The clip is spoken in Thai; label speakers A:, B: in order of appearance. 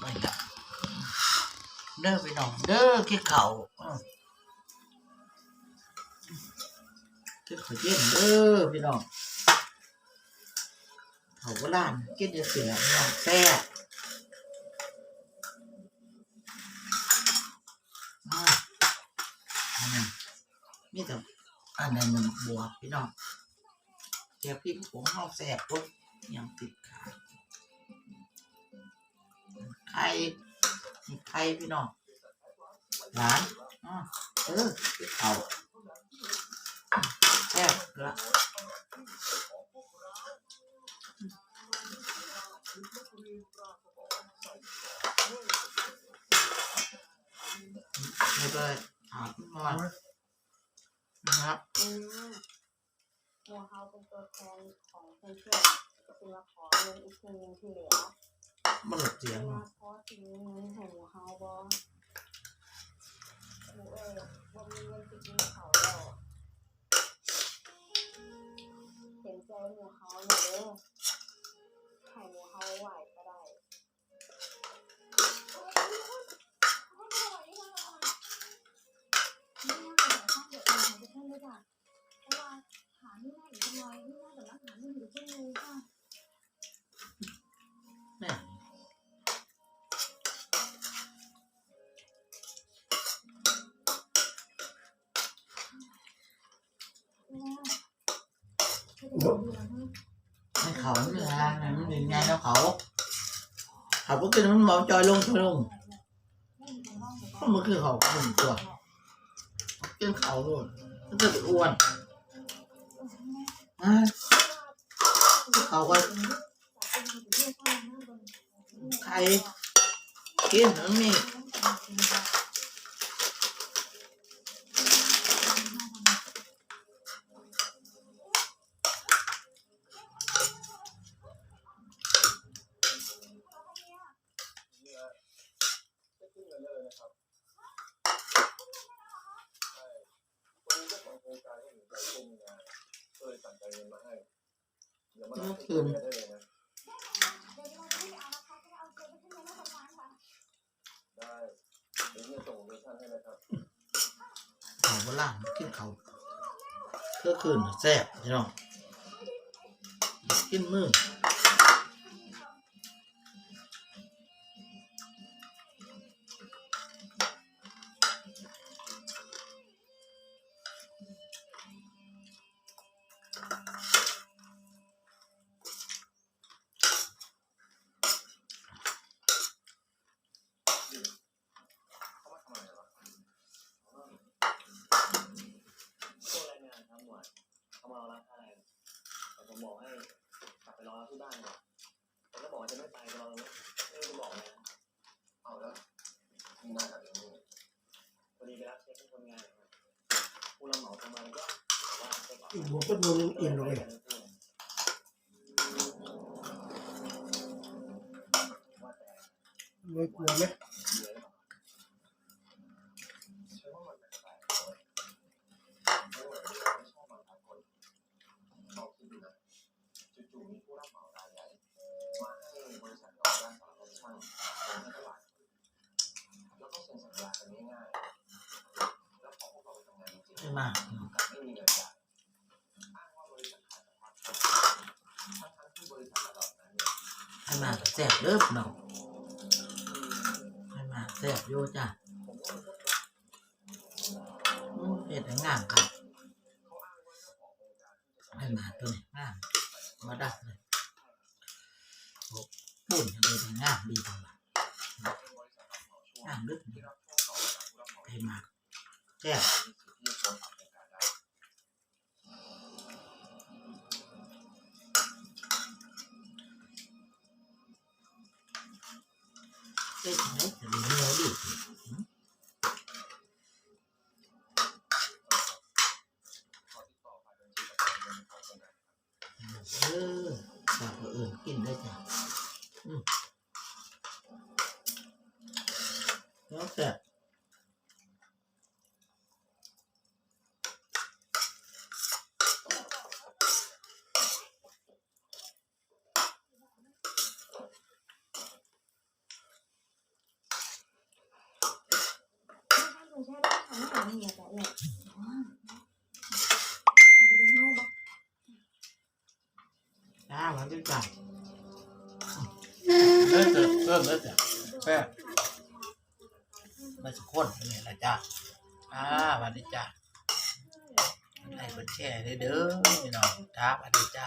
A: ไปละเด้อไปน้องเด้อขี้เข่าอืมขี้เข่าเย็นเด้อพี่น้องเขาโบราณกินเดี๋ยวเสียน้องแซ่บอ่าอันนั้นนี่แต่อันนั้นมันบวกพี่น้อง แกพริกผงเฮาแซ่บปุ๊บยังติดขาไข่นี่ไข่พี่น้องหลานอ่าเออที่เขาแซ่บละไม่เลยถามนอนนะครับ
B: ตัวเขาเป็นตัวแทนของเพื่อนๆคือมาขอเงินอีกครึ่งหนึงที่เหลือ
A: มันหลุดเสียง
B: มา
A: เนาะ
B: พอถึงเงินของเขาบอหนูเอ้ยบ่มีเงินสิกินเขาแล้วเห็นใจหมูเขา
C: หนู
A: ให้เขาเนี่ยนะมันยังไงแล้วเขา เขาก็กินมันเบาจอยลงจอยลงเพรามันคือเขาคุมตัวกินเขาด้วยมันจะอ้วนอะเขาก็ใครกินมันมี
D: จะขึ้นเงินได้เลยนะครับใช่วันนี้เจ้าของโครงการก็เห็นใจช่วงงานก็ เท่าเงินมาให้เดี๋ยวมารับเงินได้เลยนะ
C: เดี๋ยวเราจะไม่เอานะคะจะเอาเกินไปขึ้เล้วทำงานค่ะ
D: ได้เดี๋ยวจะส่งโลเคชั่นให้นะครับ
A: เขากินเขาเพื่อคืนแซ่บพี่น้องกินมือ
E: ผู้รับ
D: เห
E: มาโทรมาแล้วก็บอกว่าไปก่อน
F: หัวก็โดนอิ่มเลยไม่กลัวไหม
E: เนี่
D: ยให้มาแซ่บเด้
A: อพี่น้องให้มาแซ่บโยจ้ะเห็ดให้งามครับ
D: เขาอ้างาเจ้าของโครงการที่จะ
A: ให้มาตัวนี้งามมาดักเลยปุ่นเลยแต่งามดีจังวะ
D: เป็นบริษัทรับเหมาช่วงา
A: มลึก
D: ที่รับช่วงต่อหมา
A: ให้มาแซ่บ
D: มีสิทธิ์ที่จะโอนปรับ ได้
A: ไหมจะมีเอ
D: อติดต่อผ่านบัญชีประกันเอื่
A: นกินได้จ้ะอืมแล้วแซ่
C: ได้าเมียแต่เนี่ยอไปดูให้บ้าง
A: จ้าวันที่จ้าเออเออเออเออะแม่มาสักคนนี่ละจ้าอ่าวันนี้จ้าไลค์กดแชร์เด้อเด้อพี่น้องจ้าวันนี้จ้า